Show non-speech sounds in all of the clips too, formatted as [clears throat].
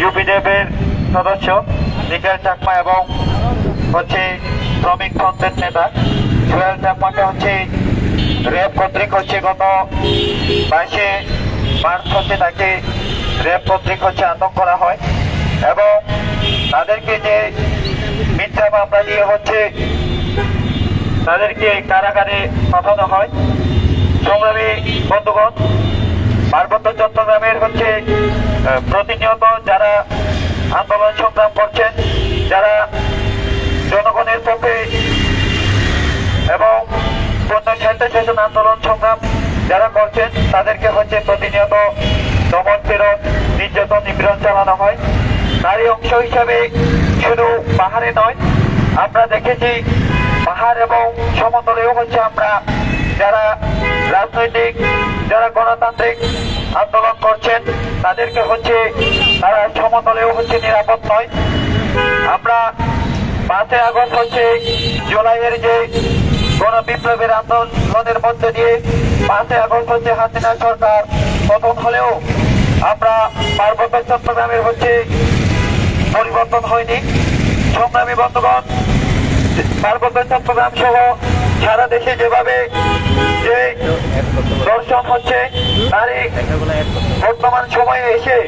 ইউপিডিএফের সদস্য নিখিল চাকমা এবং হচ্ছে শ্রমিক ফ্রন্টের নেতা। জুয়েল চাকমাকে হচ্ছে র্যাব কর্তৃক হচ্ছে গত বাইশে মার্চ হচ্ছে তাকে র্যাব কর্তৃক হচ্ছে আটক করা হয় এবং তাদেরকে যে মিথ্যা মামলা দিয়ে হচ্ছে তাদেরকে কারাগারে পাঠানো হয়। সংগ্রামী বন্ধুগণ পার্বত্য চট্টগ্রামের হচ্ছে প্রতিনিয়ত যারা আন্দোলন সংগ্রাম করছেন, যারা জনগণের পক্ষে এবং পণ্য আন্দোলন সংগ্রাম যারা করছেন, তাদেরকে হচ্ছে প্রতিনিয়ত দমন পীড়ন, নির্যাতন, নিপীড়ন চালানো হয়। তারই অংশ হিসাবে শুধু পাহাড়ে নয়, আমরা দেখেছি পাহাড় এবং সমতলেও হচ্ছে আমরা যারা রাজনৈতিক, যারা গণতান্ত্রিক আন্দোলন করছেন, তাদেরকে হচ্ছে তারা সমতলেও হচ্ছে নিরাপদ নয়। আমরা পাঁচই আগস্ট হচ্ছে জুলাইয়ের যে গণ বিপ্লবের আন্দোলনের মধ্যে দিয়ে পাঁচই আগস্ট হচ্ছে হাসিনা সরকার পতন হলেও আমরা পার্বত্য চট্টগ্রামের হচ্ছে পরিবর্তন হয়নি। সংগ্রামী বন্ধুগণ, পার্বত্য চট্টগ্রাম সহ সারা দেশে যেভাবে যে দর্শন হচ্ছে, তারই বর্তমান সময়ে এসে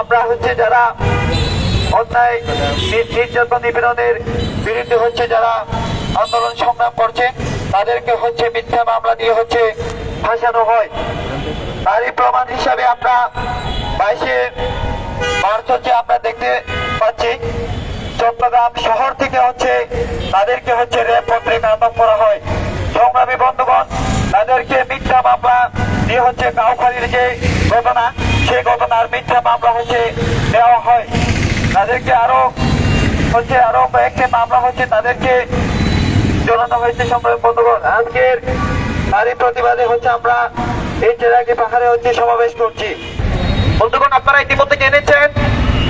আমরা হচ্ছে যারা অন্যায় নির্যাতন নিপীড়নের বিরুদ্ধে হচ্ছে যারা আন্দোলন সংগ্রাম করছে, তাদেরকে হচ্ছে মিথ্যা মামলা দিয়ে হচ্ছে ফাঁসানো হয়। তারই প্রমাণ হিসাবে আমরা বাইশে মার্চ হচ্ছে আমরা দেখতে পাচ্ছি। চট্টগ্রাম শহর থেকে হচ্ছে তাদেরকে হচ্ছে র্যাব পত্রিক আটক করা হয়। সংগ্রামী বন্ধুগণ, তাদেরকে মিথ্যা মামলা দিয়ে হচ্ছে কাউখালির যে ঘটনা, সেই ঘটনার মিথ্যা মামলা হচ্ছে দেওয়া হয়। তাদেরকে আরও হচ্ছে আরও কয়েকটি মামলা হচ্ছে তাদেরকে জানানো হয়েছে সংগ্রামী বন্ধুগণ। আজকের তারই প্রতিবাদে হচ্ছে আমরা এই জেলাকে পাহাড়ে হচ্ছে সমাবেশ করছি। বন্ধুগণ, আপনারা ইতিমধ্যে জেনেছেন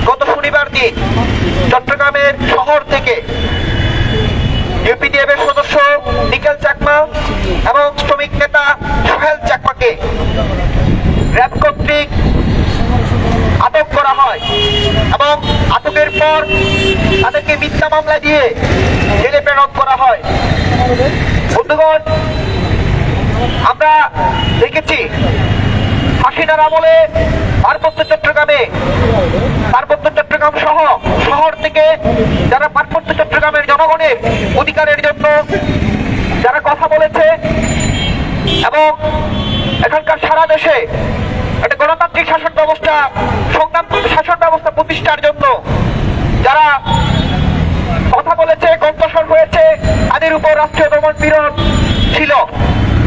গত শনিবার দিন চট্টগ্রামের শহর থেকে ইউপিডিএফ এর সদস্য নিকেল চাকমা এবং শ্রমিক নেতা সোহেল চাকমাকে র্যাব কর্তৃক আটক করা হয় এবং আটকের পর তাদেরকে মিথ্যা মামলা দিয়ে জেলে প্রেরণ করা হয়। বন্ধুগণ, আমরা দেখেছি হাসিনার আমলে পার্বত্য চট্টগ্রামে, পার্বত্য চট্টগ্রাম সহ শহর থেকে যারা পার্বত্য চট্টগ্রামের জনগণের অধিকারের জন্য যারা কথা বলেছে এবং এখানকার সারা দেশে একটা গণতান্ত্রিক শাসন ব্যবস্থা, সংগ্রাম শাসন ব্যবস্থা প্রতিষ্ঠার জন্য যারা কথা বলেছে, কণ্ঠস্বর হয়েছে, তাদের উপর রাষ্ট্রীয় দমন পীড়ন ছিল।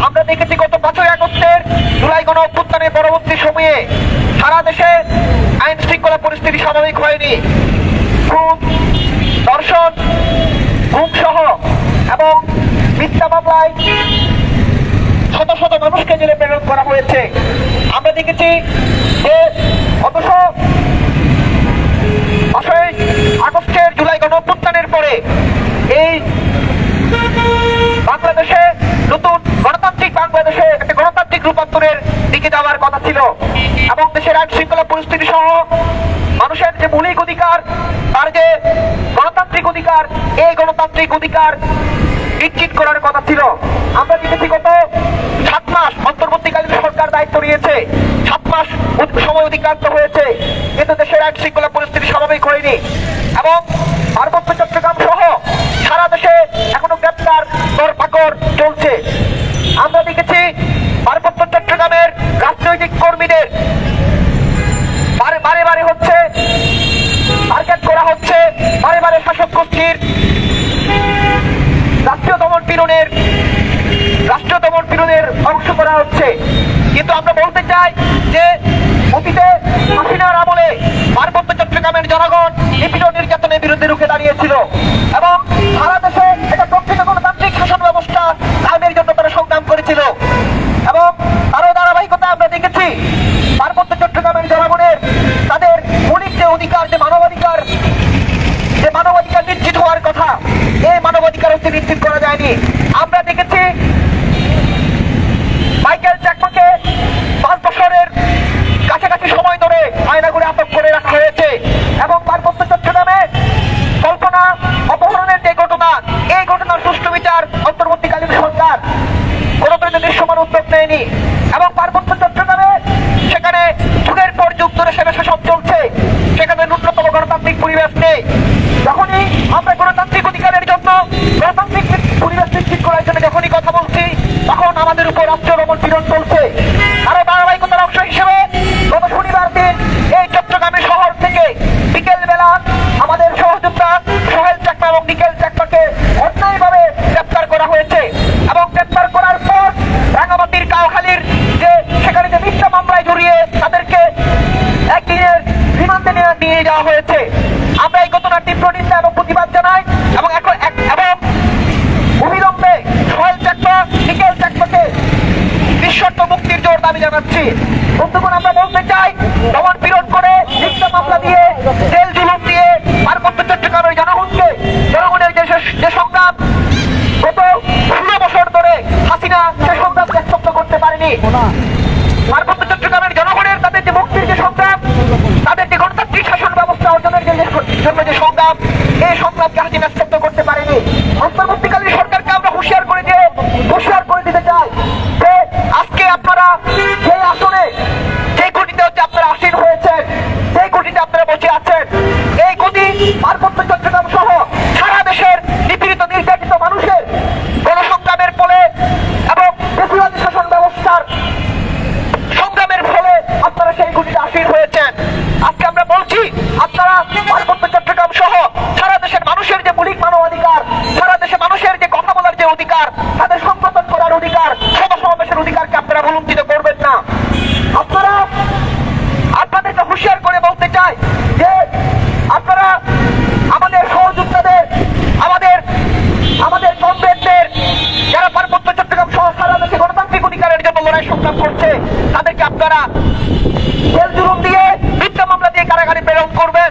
আমরা দেখেছি গত পাঁচই আগস্টের জুলাই গণ অভ্যুত্থানের পরবর্তী সময়ে সারা দেশে আইন শৃঙ্খলা পরিস্থিতি স্বাভাবিক হয়নি। খুব দর্শন ঘুম সহ এবং মিথ্যা মামলায় শত শত মানুষকে জেলে প্রেরণ করা হয়েছে। আমরা দেখেছি যে অবশ্য পাঁচই আগস্টের জুলাই গণ পরে এই বাংলাদেশে নতুন গণতান্ত্রিক বাংলাদেশে একটা গণতান্ত্রিক রূপান্তরের দিকে যাওয়ার কথা ছিল। এবং দেশের আইন শৃঙ্খলা পরিস্থিতি সহ মানুষের যে মৌলিক অধিকার, তার যে গণতান্ত্রিক অধিকার, এই গণতান্ত্রিক অধিকার নিশ্চিত করার কথা ছিল। আমরা দেখেছি গত সাত মাস অন্তর্বর্তীকালীন সরকার দায়িত্ব নিয়েছে। সাত মাস সময় অতিক্রান্ত হয়েছে। কিন্তু দেশের আইন শৃঙ্খলা পরিস্থিতি স্বাভাবিক হয়নি। এবং পার্বত্য চট্টগ্রাম সহ সারা দেশে এখনও গ্রেপ্তার দরপাকড় চলছে আমরা দেখেছি পার্বত্য চট্টগ্রামের রাজনৈতিক কর্মীদের বারে বারে হচ্ছে টার্গেট করা হচ্ছে, বারে বারে শাসক গোষ্ঠীর রাষ্ট্রীয় দমন পীড়নের, রাষ্ট্রীয় দমন পীড়নের অংশ করা হচ্ছে। কিন্তু আমরা বলতে চাই যে অতীতে হাসিনার আমলে পার্বত্য চট্টগ্রামের জনগণ নিপীড়ন নির্যাতনের বিরুদ্ধে রুখে দাঁড়িয়েছিল এবং সারা অধিকার যে মানবাধিকার যে মানবাধিকার নিশ্চিত হওয়ার কথা এই মানবাধিকার হচ্ছে নিশ্চিত করা যায়নি। আমরা দেখেছি মাইকেল জ্যাকমাকে পাঁচ বছরের কাছাকাছি সময় ধরে আয়না করে আটক করে রাখা হয়েছে এবং পাঁচ বছর পার্বত্য নামে কল্পনা অপহরণের যে ঘটনা, এই ঘটনার সুষ্ঠু বিচার অন্তর্বর্তীকালীন সরকার কোনো ধরনের দৃশ্যমান উদ্যোগ নেয়নি। দাবি জানাচ্ছি, বন্ধুগণ, আমরা বলতে চাই সবার বিরোধ করে মিথ্যা মামলা দিয়ে জেল জুলুম দিয়ে পার্বত্য চট্টগ্রামের জনগণকে, জনগণের যে যে সংগ্রাম, গত ষোলো বছর ধরে হাসিনা সে সংগ্রাম ব্যক্ত করতে পারেনি। পার্বত্য চট্টগ্রামের জনগণের তাদের যে মুক্তির যে সংগ্রাম, তাদের যে গণতান্ত্রিক শাসন ব্যবস্থা অর্জনের জন্য যে সংগ্রাম, এই সংগ্রামকে হাসিনা ব্যক্ত করতে পারেনি। অন্তর্বর্তীকালীন সরকারকে আমরা হুঁশিয়ার করে দিয়ে হুঁশিয়ার করে দিতে চাই যে আজকে আপনারা আর অন্যায় সংগ্রাম করছে, তাদেরকে আপনারা জেল জুলুম দিয়ে মিথ্যা মামলা দিয়ে কারাগারে প্রেরণ করবেন।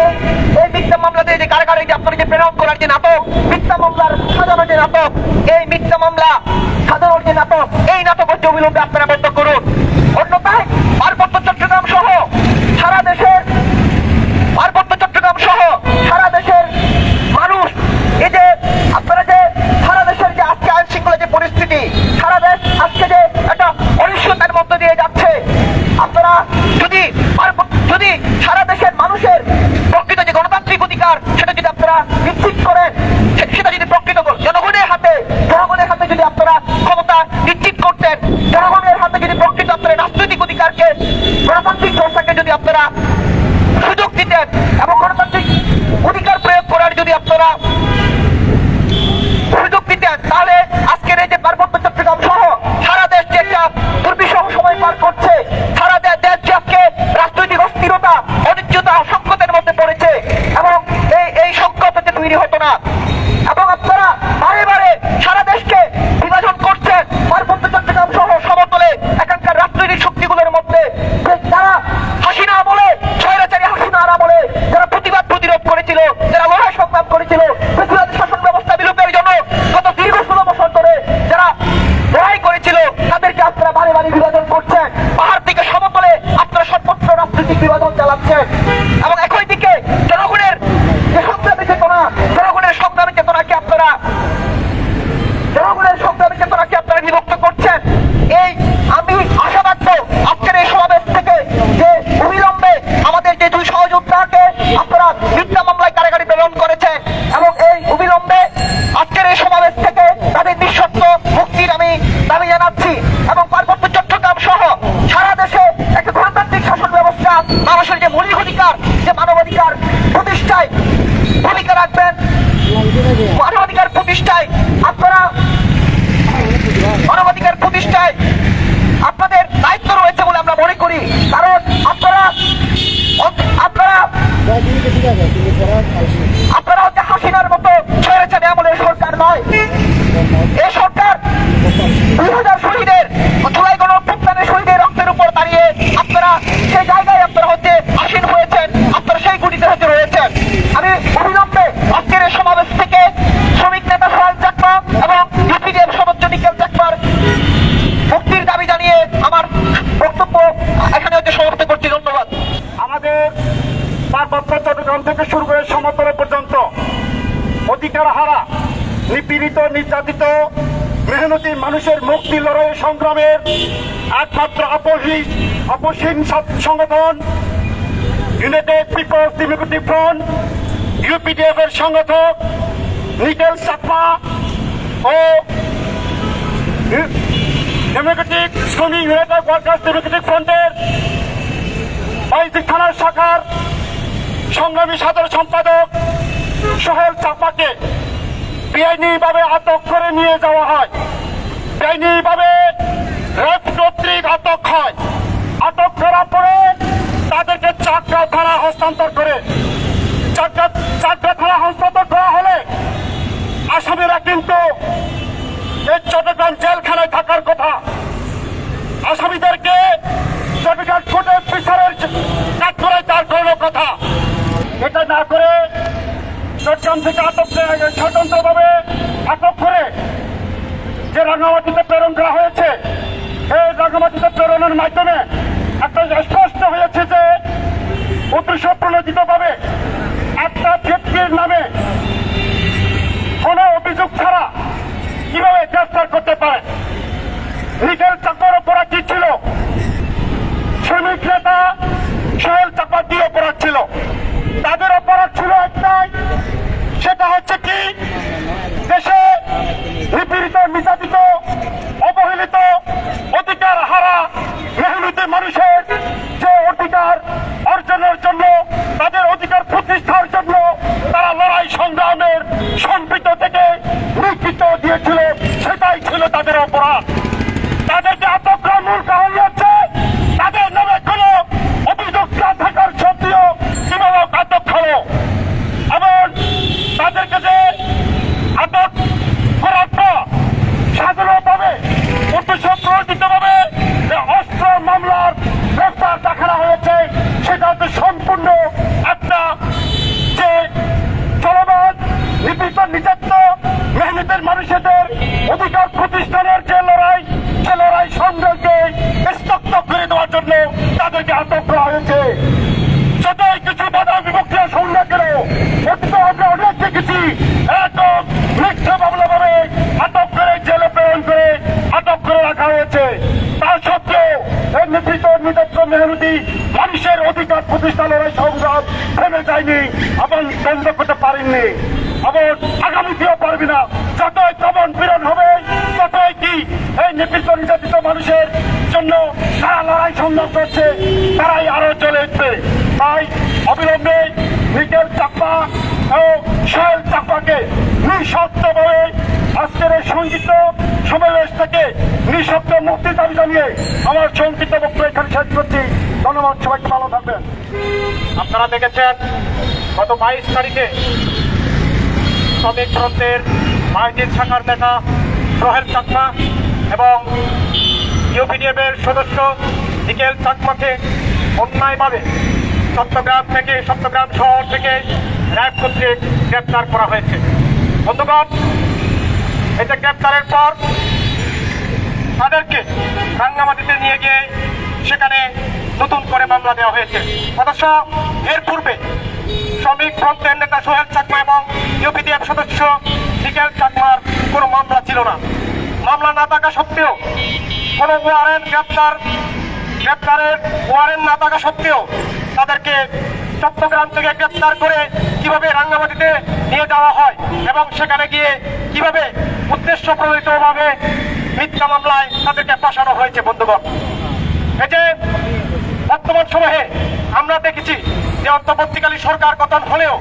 এই এই মিথ্যা মামলা দিয়ে যে কারাগারে যে আপনারা যে প্রেরণ করার যে নাটক, মিথ্যা মামলার সাজানো যে নাটক, এই মিথ্যা মামলা ঠিক করেন সেটা যদি প্রকৃত জনগণের হাতে জনগণের হাতে যদি আপনারা ক্ষমতা নিশ্চিত করতেন, জনগণের হাতে যদি প্রকৃত আপনারা রাজনৈতিক অধিকারকে, গণতান্ত্রিক চর্চাকে যদি আপনারা সুযোগ দিতেন এবং গণতান্ত্রিক অধিকার প্রয়োগ করার যদি আপনারা করেছিল নির্যাতিত, মেহনতি মানুষের মুক্তি লড়াই সংগ্রামের একমাত্র অপহীন অপসীম সংগঠন United Peoples Democratic Front UPDF এর সংগঠক নিটেল সাপা ও ডেমোক্রেটিক শ্রমিক ইউনাইটেড ওয়ার্কার্স ডেমোক্রেটিক ফ্রন্টের বাইজিক থানার শাখার সংগ্রামী সাধারণ সম্পাদক সোহেল চাপাকে বেআইনিভাবে আটক করে নিয়ে যাওয়া হয়। বেআইনিভাবে রেপ কর্তৃক আটক হয়। আটক করার পরে তাদেরকে চাকরা থানা হস্তান্তর করে। চাকরা চাকরা থানা হস্তান্তর করা হলে আসামিরা কিন্তু এই চট্টগ্রাম জেলখানায় থাকার কথা। আসামিদেরকে চট্টগ্রাম কোর্টের বিচারের কাঠগড়ায় দাঁড় করানোর কথা। এটা না করে চট্টগ্রাম থেকে আটক স্বতন্ত্রভাবে আটক করে যে রাঙামাটিতে প্রেরণ করা হয়েছে এই রাঙামাটিতে প্রেরণের মাধ্যমে একটা স্পষ্ট হয়েছে যে উদ্দেশ্য প্রণোদিত ভাবে একটা ব্যক্তির নামে কোন অভিযোগ ছাড়া কীভাবে গ্রেফতার করতে পারে? নিজের চাকর অপরাধ ছিল। শ্রমিক নেতা সোহেল চাপা দিয়ে অপরাধ ছিল। তাদের অপরাধ ছিল একটাই, সেটা হচ্ছে কি? দেশে নিপীড়িত, নির্যাতিত, অবহেলিত অধিকার হারা মেহনতি মানুষের যে অধিকার অর্জনের জন্য তাদের অধিকার প্রতিষ্ঠার জন্য তারা লড়াই সংগ্রামের সম্পৃক্ত থেকে নেতৃত্ব দিয়েছিল সেটাই ছিল তাদের অপরাধ তাদেরকে আটক করার মূল কারণ হচ্ছে তাদের নামে কোনো অভিযোগ না থাকার সত্ত্বেও কীভাবে আটক হলো এবং তাদেরকে যে আটক করার পর সাধারণভাবে উদ্দেশ্য প্রয়োজিতভাবে যে অস্ত্র মামলার গ্রেফতার দেখানো হয়েছে সেটা হচ্ছে সম্পূর্ণ একটা যে চলমান নিপীড়িত নির্যাতিত মেহনতের মানুষদের অধিকার প্রতিষ্ঠানের যে লড়াই সে লড়াই সংগ্রামকে স্তব্ধ করে দেওয়ার জন্য তাদেরকে আটক করা হয়েছে। যতই কিছু বাধা আমরা অনেক দেখেছি, একদম মিথ্যা মামলা ভাবে আটক করে জেলে প্রেরণ করে আটক করে রাখা হয়েছে। তা সত্ত্বেও এই নিপীড়িত মেহনতি মানুষের অধিকার প্রতিষ্ঠা লড়াই সংগ্রাম থেমে যায়নি এবং বন্ধ করতে পারেননি। এবং আগামীতেও পারবি না যতই দমন পীড়ন হবে ততই কি এই নিপীড়িত মানুষের জন্য সারা লড়াই সংগ্রাম করছে, তারাই আরও চলে উঠবে। তাই অবিলম্বে নিকেল চাপ্পা ও সোহেল চাপ্পাকে নিঃশর্তভাবে আজকের এই সংগীত সমাবেশ থেকে নিঃশব্দ মুক্তি দাবি জানিয়ে আমার সংগীত বক্তব্য এখানে শেষ করছি। ধন্যবাদ, সবাইকে ভালো থাকবেন। আপনারা দেখেছেন, গত বাইশ তারিখে শ্রমিক ফ্রন্টের মাইজিন শাখার নেতা সোহেল চাকমা এবং ইউপিডিএফ এর সদস্য নিকেল চাকমাকে অন্যায়ভাবে চট্টগ্রাম থেকে চট্টগ্রাম শহর থেকে র্যাব কর্তৃক গ্রেপ্তার করা হয়েছে। বন্ধুগণ এটা গ্রেপ্তারের পর তাদেরকে রাঙ্গামাটিতে নিয়ে গিয়ে সেখানে নতুন করে মামলা দেওয়া হয়েছে। অথচ এর পূর্বে শ্রমিক ফ্রন্টের নেতা সোহেল চাকমা এবং ইউপিডিএফ সদস্য নিকেল চাকমার কোনো মামলা ছিল না। মামলা না থাকা সত্ত্বেও, কোনো ওয়ারেন্ট গ্রেপ্তার গ্রেপ্তারের ওয়ারেন্ট না থাকা সত্ত্বেও তাদেরকে চট্টগ্রাম থেকে গ্রেপ্তার করে কীভাবে রাঙ্গামাটিতে নিয়ে যাওয়া হয় এবং সেখানে গিয়ে কীভাবে উদ্দেশ্য প্রণোদিতভাবে মিথ্যা মামলায় তাদেরকে ফাঁসানো হয়েছে, বন্ধুগণ? এই যে বর্তমান সময়ে আমরা দেখেছি যে অন্তর্বর্তীকালীন সরকার গঠন হলেও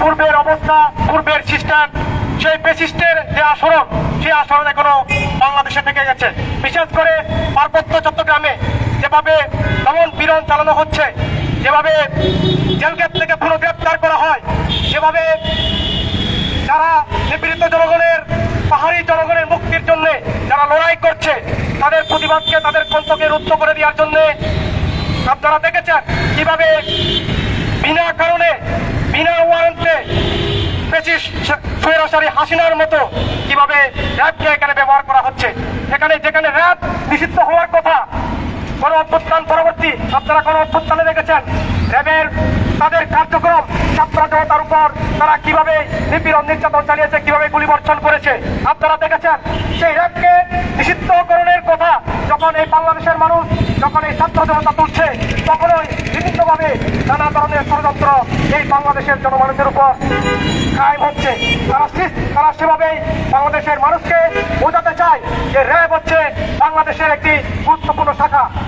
পূর্বের অবস্থা, পূর্বের সিস্টেম, সেই বেসিস্টের যে আচরণ, সেই আচরণ এখনও বাংলাদেশে থেকে গেছে। বিশেষ করে পার্বত্য চট্টগ্রামে যেভাবে দমন পীড়ন চালানো হচ্ছে, যেভাবে জেলগেট থেকে পুরো গ্রেপ্তার করা হয় যেভাবে যারা নিপীড়িত জনগণের, পাহাড়ি জনগণের মুক্তির জন্য যারা লড়াই করছে, তাদের প্রতিবাদকে তাদের কণ্ঠকে রুদ্ধ করে দেওয়ার জন্য আপনারা দেখেছেন কীভাবে বিনা কারণে বিনা ওয়ারেন্টে পেচিস সৈরাসারি হাসিনার মতো কীভাবে র্যাবকে এখানে ব্যবহার করা হচ্ছে? এখানে যেখানে র্যাব নিষিদ্ধ হওয়ার কথা গণ অভ্যুত্থান পরবর্তী আপনারা গণ অভ্যুত্থানে দেখেছেন। র্যাবের তাদের কার্যক্রম, ছাত্র জনতার উপর তারা কীভাবে নিপীড়ন নির্যাতন চালিয়েছে, কীভাবে গুলি বর্ষণ করেছে, আপনারা দেখেছেন। সেই র্যাবকে নিষিদ্ধকরণের কথা যখন এই বাংলাদেশের মানুষ, যখন এই ছাত্র জনতা তুলছে, তখনই বিভিন্নভাবে নানা ধরনের ষড়যন্ত্র এই বাংলাদেশের জনমানুষের উপর কায়েম হচ্ছে। তারা তারা সেভাবেই বাংলাদেশের মানুষকে বোঝাতে চায় যে র্যাব হচ্ছে বাংলাদেশের একটি গুরুত্বপূর্ণ শাখা।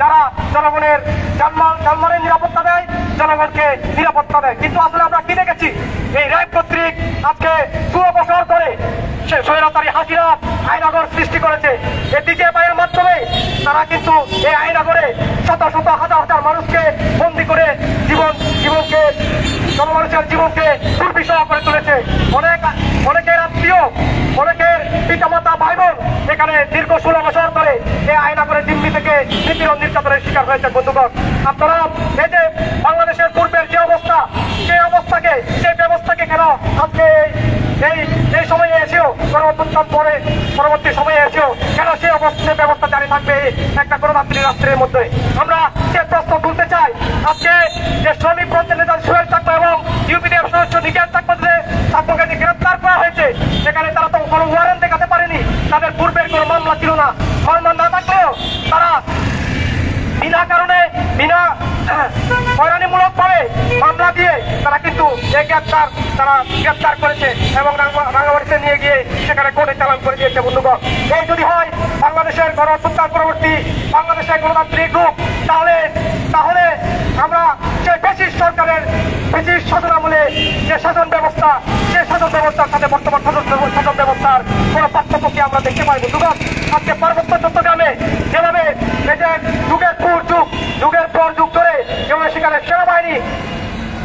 যারা জনগণের জানমাল জানমালের নিরাপত্তা দেয়, জনগণকে নিরাপত্তা দেয়। কিন্তু আসলে আমরা কি দেখেছি? এই র্যাব কর্তৃক আজকে ষোলো বছর ধরে সে স্বৈরাচারী হাসিনা আইনগর সৃষ্টি করেছে। এই ডিজিএফআই এর মাধ্যমে তারা কিন্তু এই আইনগরে শত শত হাজার হাজার মানুষকে বন্দি করে জীবন জীবনকে জনমানুষের জীবনকে দুর্বিষহ করে তুলেছে। অনেক অনেকের আত্মীয়, অনেকের পিতামাতা ভাই বোন এখানে দীর্ঘ ষোলো বছর ধরে এই আয়না দিল্লি থেকে নিপীড়ন নির্যাতনের শিকার হয়েছে বন্ধুগণ। আপনারা এই যে বাংলাদেশের পূর্বের যে অবস্থা, সেই অবস্থাকে, সেই ব্যবস্থাকে কেন আজকে এই এই সময়ে এসেও গণ অভ্যুত্থান পরে, পরবর্তী সময়ে এসেও কেন সেই অবস্থা ব্যবস্থা জারি থাকবে একটা গণতান্ত্রিক রাষ্ট্রের মধ্যে? আমরা সে প্রশ্ন তুলতে চাই, আজকে যে শ্রমিক ফ্রন্টের নেতা সোহেল চাকমা এবং ইউপিডিএফ সদস্য নিকেন চাকমাদের চাকমাকে গ্রেপ্তার করা হয়েছে, সেখানে তারা তো কোনো ওয়ারেন্ট দেখাতে পারেনি। তাদের পূর্বের কোনো মামলা ছিল না। মামলা না থাকলেও তারা বিনা কারণে, বিনা [clears throat] হয়রানিমূলক ভাবে মামলা দিয়ে তারা কিন্তু এই গ্রেপ্তার, তারা গ্রেপ্তার করেছে এবং রাঙ্গা- রাঙ্গামাটিতে নিয়ে গিয়ে সেখানে কোর্টে চালান করে দিয়েছে বন্ধুগণ। এই যদি হয় বাংলাদেশের গণ পরবর্তী বাংলাদেশের গণতান্ত্রিক রূপ, তাহলে তাহলে আমরা যে ব্রিটিশ সরকারের ব্রিটিশ শাসন যে শাসন ব্যবস্থা সেই শাসন ব্যবস্থার সাথে বর্তমান শাসন শাসন ব্যবস্থার কোনো পার্থক্যকে আমরা দেখতে পাই বন্ধুগণ আজকে পার্বত্য চট্টগ্রামে যেভাবে এই যে যুগের পর যুগ যুগের পর যুগ ধরে যেভাবে সেখানে সেনাবাহিনী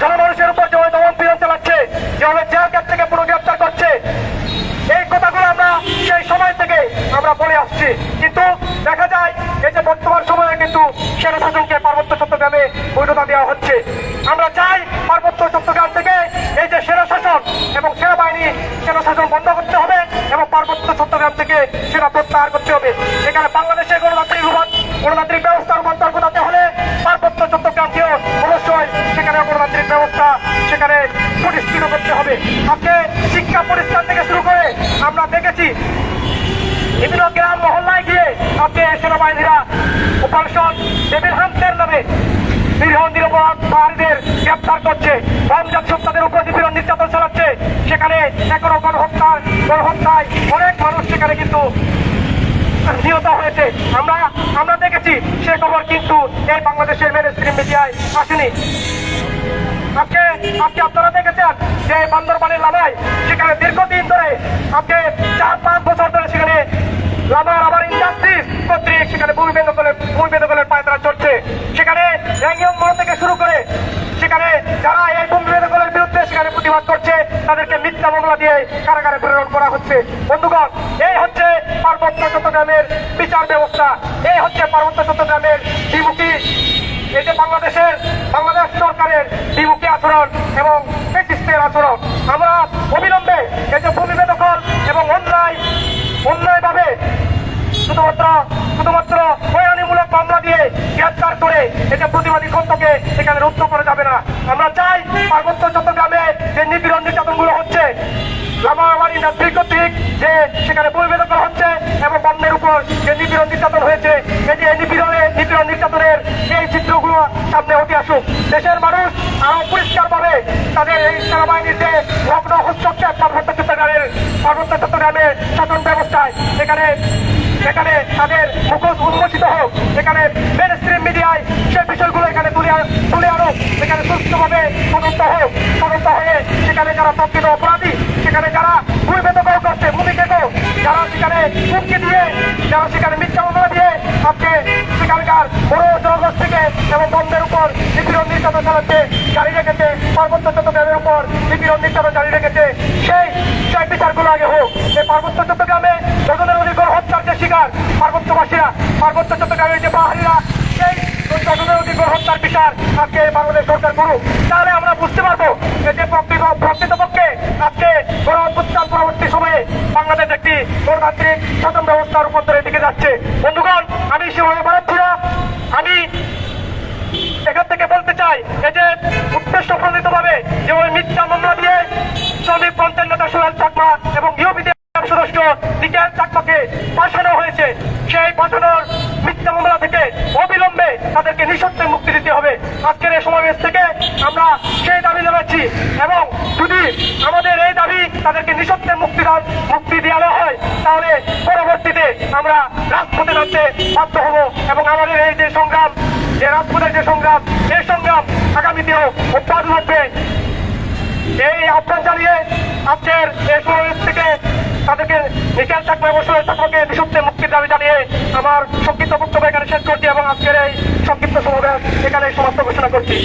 জনমানুষের উপর যেভাবে দমন পীড়ন চালাচ্ছে যেভাবে জেল গেট থেকে পুরো গ্রেপ্তার করছে এই কথাগুলো আমরা সেই সময় থেকে আমরা বলে আসছি। কিন্তু দেখা যায়, এই যে বর্তমান সময়ে কিন্তু সেনা শাসনকে পার্বত্য চট্টগ্রামে বৈধতা দেওয়া হচ্ছে। আমরা চাই পার্বত্য চট্টগ্রাম থেকে এই যে সেনা শাসন এবং সেনাবাহিনী সেনা শাসন বন্ধ করতে হবে এবং পার্বত্য চট্টগ্রাম থেকে সেনা প্রত্যাহার করতে হবে। এখানে বাংলাদেশের গণতান্ত্রিক গণতান্ত্রিক ব্যবস্থা রূপান্তর ঘটাতে হলে পার্বত্য চট্টগ্রামকেও অবশ্যই সেখানে গণতান্ত্রিক ব্যবস্থা সেখানে প্রতিষ্ঠিত করতে হবে। আজকে শিক্ষা প্রতিষ্ঠান থেকে শুরু করে আমরা দেখেছি বিভিন্ন গ্রাম মহল্লায় গিয়ে আজকে সেনাবাহিনীরা অপারেশন ডেভিল হান্টের নামে নিরীহ নিরপরাধ পাহাড়িদের গ্রেপ্তার করছে। রমজান সপ্তাহের উপর নিপীড়ন নির্যাতন চালাচ্ছে। সেখানে এখনও গণহত্যা গণহত্যায় অনেক মানুষ সেখানে কিন্তু নিহত হয়েছে। আমরা আমরা দেখেছি সে খবর কিন্তু এই বাংলাদেশের মেরে স্ট্রিম মিডিয়ায় আসেনি। আজকে আজকে আপনারা দেখেছেন যে বান্দরবানের লামায় সেখানে দীর্ঘদিন ধরে আজকে চার পাঁচ বছর ধরে সেখানে লামার আবার ইন্ডাস্ট্রিজ কর্তৃক সেখানে ভূমি বেদখলের ভূমি বেদখলের পায়তারা চলছে সেখানে র্যাঙ্গিয়ম থেকে শুরু করে সেখানে যারা এই ভূমি বেদখলের বিরুদ্ধে সেখানে প্রতিবাদ করছে, তাদেরকে মিথ্যা মামলা দিয়ে কারাগারে প্রেরণ করা হচ্ছে। বন্ধুগণ, এই হচ্ছে পার্বত্য চট্টগ্রামের বিচার ব্যবস্থা। এই হচ্ছে পার্বত্য চট্টগ্রামের বিমুখী যে বাংলাদেশের, বাংলাদেশ সরকারের বিমুখী আচরণ এবং ফেসিস্টের আচরণ, আমরা অবিলম্বে এই যে ভূমি বেদখল এবং অন্যায়, অন্যায়ভাবে শুধুমাত্র শুধুমাত্র হয়রানিমূলক মামলা দিয়ে গ্রেপ্তার করে এটা প্রতিবাদী কণ্ঠকে এখানে রুদ্ধ করা যাবে না। আমরা চাই পার্বত্য চট্টগ্রামে যে নিপীড়ন নির্যাতনগুলো হচ্ছে লামাবাড়ি নেত্রী কর্তৃক যে সেখানে পরিবেদন করা হচ্ছে এবং বন্যের উপর যে নিপীড়ন নির্যাতন হয়েছে, এই যে নিপীড়নের নিপীড়ন নির্যাতনের দেশের মানুষ আরও পরিষ্কার পরিষ্কারভাবে তাদের এই সেনাবাহিনীর যে ভগ্ন হস্তক্ষেপ পার্বত্য চট্টগ্রামের পার্বত্য চট্টগ্রামের শাসন ব্যবস্থায়। এখানে এখানে তাদের মুখোশ উন্মোচিত হোক এখানে মেন স্ট্রিম মিডিয়ায় সেই বিষয়গুলো এখানে তুলে তুলে আনুক এখানে সুস্থভাবে তদন্ত হোক, তদন্ত হয়ে সেখানে যারা প্রকৃত অপরাধী, সেখানে যারা ভূমি বেদখল করছে ভূমি কেটো যারা সেখানে হুমকি দিয়ে, যারা সেখানে মিথ্যা মামলা দিয়ে আজকে সেখানকার বড় জনগোষ্ঠীকে এবং বন্ধের উপর নিপীড়ন নির্যাতন চালাচ্ছে, জারি রেখেছে, পার্বত্য চট্টগ্রামের উপর নিপীড়ন নির্যাতন জারি রেখেছে। সেই সেই বিচারগুলো আগে হোক। এই পার্বত্য চট্টগ্রামে ডজনের অধিক হত্যার যে শিকার পার্বত্যবাসীরা, পার্বত্য চট্টগ্রামের যে পাহাড়িরা সেই ডজনের অধিক হত্যার বিচার আজকে বাংলাদেশ সরকার করুক। তাহলে আমরা বুঝতে পারব যে প্রকৃতপক্ষে আজকে গণ পরবর্তী সময়ে বাংলাদেশ একটি গণতান্ত্রিক শাসন ব্যবস্থার রূপান্তরের দিকে যাচ্ছে। বন্ধুগণ, আমি সেভাবে বাড়াচ্ছি না আমি এখান থেকে বলতে চাই এই যে উদ্দেশ্য প্রণীত ভাবে যে ওই মিথ্যা মামলা দিয়ে শ্রমিক ফ্রন্টের নেতা সোহেল চাকমা এবং ইউপিডি সদস্য নিকেল চাকমাকে পাঠানো হয়েছে। সেই পাঠানোর মিথ্যা মামলা থেকে অবিলম্বে তাদেরকে নিঃশর্তে মুক্তি দিতে হবে। আজকের এই সমাবেশ থেকে আমরা সেই দাবি জানাচ্ছি এবং যদি আমাদের এই দাবি তাদেরকে নিঃশর্তে মুক্তি মুক্তি দেওয়া হয়, তাহলে পরবর্তীতে আমরা রাজপথে নামতে বাধ্য হব এবং আমাদের এই যে সংগ্রাম যে রাজপুরের যে সংগ্রাম সে সংগ্রাম আগামী আগামীতেও অব্যাহত থাকবে। এই আহ্বান জানিয়ে আজকের এই সমাবেশ থেকে তাদেরকে নিকেল থাকবে অবশ্যই। থাকবে নিঃশব্দে মুক্তির দাবি জানিয়ে আমার সংক্ষিপ্ত বক্তব্য এখানে শেষ করছি এবং আজকের এই সংক্ষিপ্ত সমাবেশ এখানে সমাপ্ত ঘোষণা করছি।